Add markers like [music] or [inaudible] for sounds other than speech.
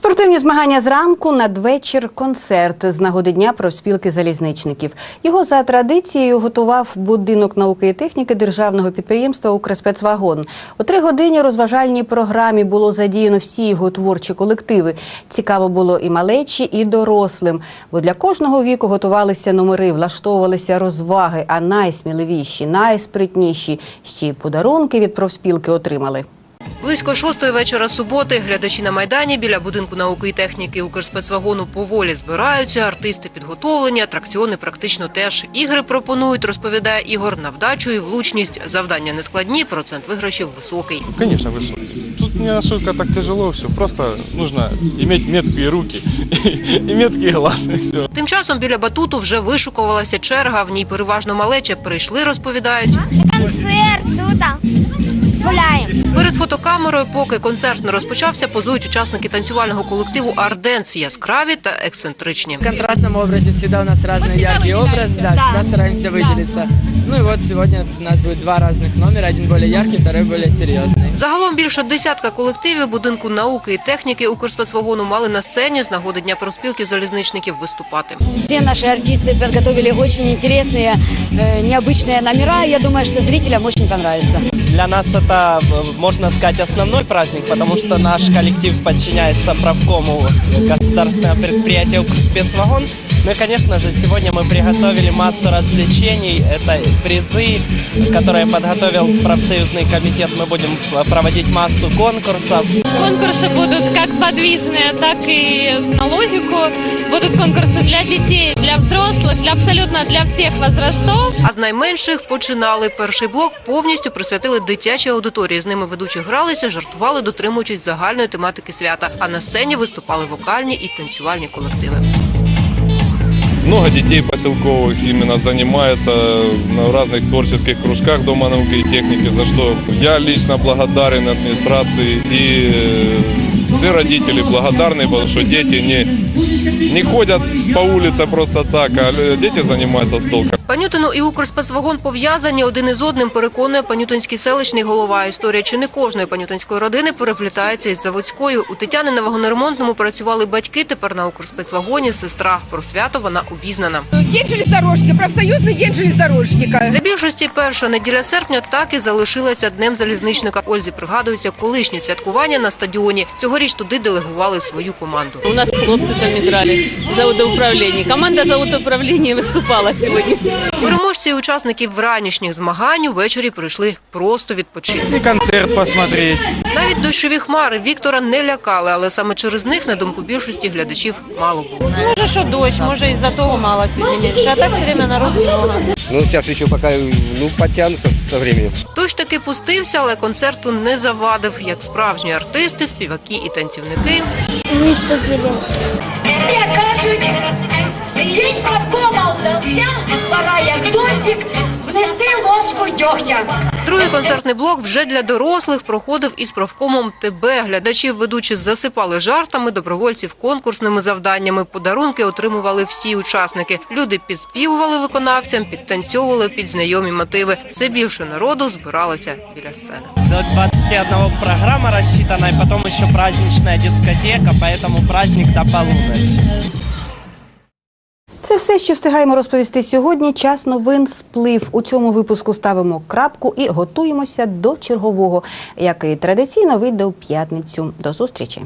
Спортивні змагання зранку надвечір концерт з нагоди дня профспілки залізничників. Його за традицією готував будинок науки і техніки державного підприємства «Укрспецвагон». У три годині розважальній програмі було задіяно всі його творчі колективи. Цікаво було і малечі, і дорослим, бо для кожного віку готувалися номери, влаштовувалися розваги, а найсміливіші, найспритніші ще й подарунки від профспілки отримали. Близько шостої вечора суботи глядачі на Майдані біля будинку науки і техніки Укрспецвагону поволі збираються, артисти підготовлені, атракціони практично теж. Ігри пропонують, розповідає Ігор, на вдачу і влучність. Завдання нескладні, процент виграшів високий. Конечно, высокий. Тут не настолько так тяжело все. Просто нужно иметь меткие руки [laughs] и меткий глаз. Тим часом біля батуту вже вишукувалася черга, в ній переважно малече прийшли, розповідають. концерт тут Гуляємо. Перед фотокамерою, поки концерт не розпочався, позують учасники танцювального колективу «Арденс» яскраві та ексцентричні. В контрастном образе всегда у нас разные яркие образы, да, всегда стараемся выделиться. Ну и вот сегодня у нас будет два разных номера, один более яркий, второй более серьезный. Загалом більше десятка колективів будинку науки і техніки Укрспецвагону мали на сцені з нагоди Дня профспілки залізничників виступати. Все наши артисты подготовили очень интересные, э, необычные номера. Я думаю, что зрителям очень понравится. Для нас это, э, можно сказать, основной праздник, потому что наш коллектив подчиняется правкому государственного предприятия «Укрспецвагон». Ну и, конечно же, сегодня мы приготовили массу развлечений. Это призы, которые подготовил профсоюзный комитет. Мы будем э, проводить массу конкурсов. Конкурсы будут как подвижные, так и на логику. Будут конкурсы для детей, для взрослых, для абсолютно для всех возрастов. А з найменших починали. Перший блок повністю присвятили дитячій аудиторії. З ними ведучі гралися, жартували, дотримуючись загальної тематики свята. А на сцені виступали вокальні і танцювальні колективи. Много детей поселковых именно занимается на разных творческих кружках Дома науки и техники, за что я лично благодарен администрации и э, все родители благодарны, потому что дети не, не ходят по улице просто так, а лю- дети занимаются с толком. Панютино і Укрспецвагон пов'язані один із одним, переконує панютинський селищний голова. Історія чи не кожної панютинської родини переплітається із заводською. У Тетяни на вагоноремонтному працювали батьки, тепер на Укрспецвагоні сестра. Про свято вона обізнана. День железнодорожника, профсоюзный день железнодорожника. Для більшості перша неділя серпня так і залишилася днем залізничника. Ользі пригадується колишні святкування на стадіоні. Цьогоріч туди делегували свою команду. У нас хлопцы там играли за управління. Команда за управління виступала сьогодні. Переможці і учасники вранішніх змагань увечері прийшли просто відпочити. Концерт посмотреть. Навіть дощові хмари Віктора не лякали, але саме через них, на думку більшості глядачів, мало було. Може, що дощ, може, із-за того мало сьогодні менше. А так все время народу много. Ну, сейчас еще пока ну, подтянутся со временем. Дощ таки пустився, але концерту не завадив, як справжні артисти, співаки і танцівники. Виступили. Як кажуть, ложку дьогтя. Другий концертний блок вже для дорослих проходив із правкомом ТБ. Глядачів ведучі засипали жартами, добровольців конкурсними завданнями. Подарунки отримували всі учасники. Люди підспівували виконавцям, підтанцьовували під знайомі мотиви. Все більше народу збиралося біля сцени. До 21 программа рассчитана, и потом еще праздничная дискотека, поэтому праздник до полуночи. Це все, що встигаємо розповісти сьогодні. Час новин сплив. У цьому випуску ставимо крапку і готуємося до чергового, який традиційно вийде у п'ятницю. До зустрічі.